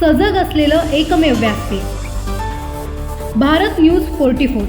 सजग असलेलं एकमेव व्यासपीठ भारत न्यूज फोर्टी फोर.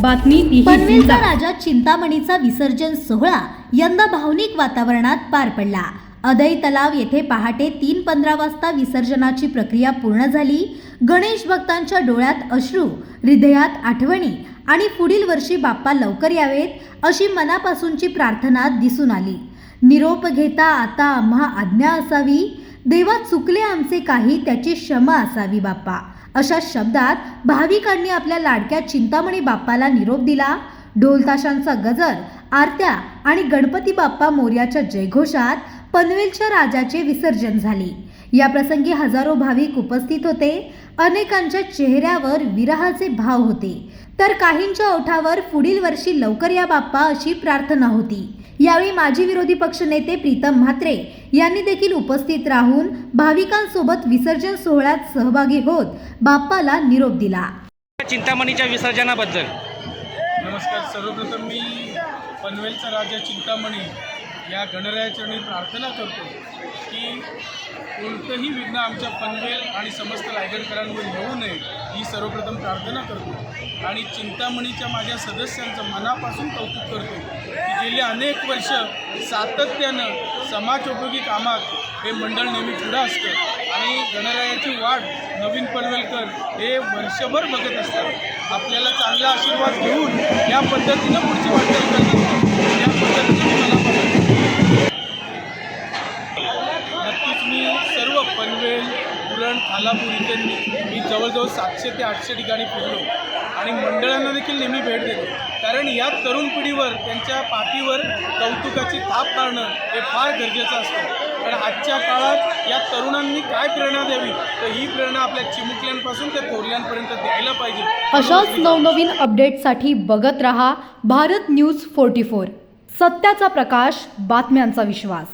बातमी पनवेलचा राजा चिंतामणीचा विसर्जन सोहळा यंदा भावनिक वातावरणात पार पडला. अदई तलाव येथे पहाटे तीन पंधरा वाजता विसर्जनाची प्रक्रिया पूर्ण झाली. गणेश भक्तांच्या डोळ्यात अश्रू हृदयात आठवणी आणि पुढील वर्षी बाप्पा लवकर यावेत अशी मनापासूनची प्रार्थना दिसून आली. निरोप घेता आता आम्हा आज्ञा असावी. देवा चुकले आमचे काही त्याची क्षमा असावी बाप्पा. अशा शब्दात भाविकांनी आपल्या लाडक्या चिंतामणी बाप्पाला निरोप दिला. ढोलताशांचा गजर आरत्या आणि गणपती बाप्पा मोर्याच्या जयघोषात पनवेलच्या राजाचे विसर्जन झाले. या प्रसंगी हजारो भाविक उपस्थित होते. अनेकांच्या चेहऱ्यावर विरहाचे भाव होते. तर काहींच्या ओठावर पुढील वर्षी लवकर या बाप्पा अशी प्रार्थना होती. यावेळी माजी विरोधी पक्षनेते प्रीतम म्हात्रे यांनी देखील उपस्थित राहून भाविकांसोबत विसर्जन सोहळ्यात सहभागी होत बाप्पाला निरोप दिला. चिंतामणीच्या विसर्जनाबद्दल. नमस्कार. सर्वप्रथम मी पनवेलचा राजा चिंतामणी या गणरायाचरणी प्रार्थना करतो की कोणतंही विघ्न आमच्या पनवेल आणि समस्त रायगडकरांवर येऊ नये ही सर्वप्रथम प्रार्थना करतो. आणि चिंतामणीच्या माझ्या सदस्यांचं मनापासून कौतुक करतो की गेले अनेक वर्ष सातत्यानं समाजोपयोगी कामात हे मंडळ नेहमी पुढं असतं आणि गणरायाची वाढ नवीन पनवेलकर हे वर्षभर बघत असतात. आपल्याला चांगला आशीर्वाद घेऊन या पद्धतीनं पुढची वाटचाल करत उरण खालापूर इथे मी मी जवळजवळ सातशे ते आठशे ठिकाणी फिरलो. आणि मंडळांना देखील नेहमी भेट देतो कारण या तरुण पिढीवर त्यांच्या पाठीवर कौतुकाची थाप मारणं हे फार गरजेचं असतं. कारण आजच्या काळात या तरुणांनी काय प्रेरणा द्यावी तर ही प्रेरणा आपल्या चिमुकल्यांपासून ते थोरल्यांपर्यंत द्यायला पाहिजे. अशाच नवनवीन अपडेटसाठी बघत रहा भारत न्यूज फोर्टी फोर. सत्याचा प्रकाश बातम्यांचा विश्वास.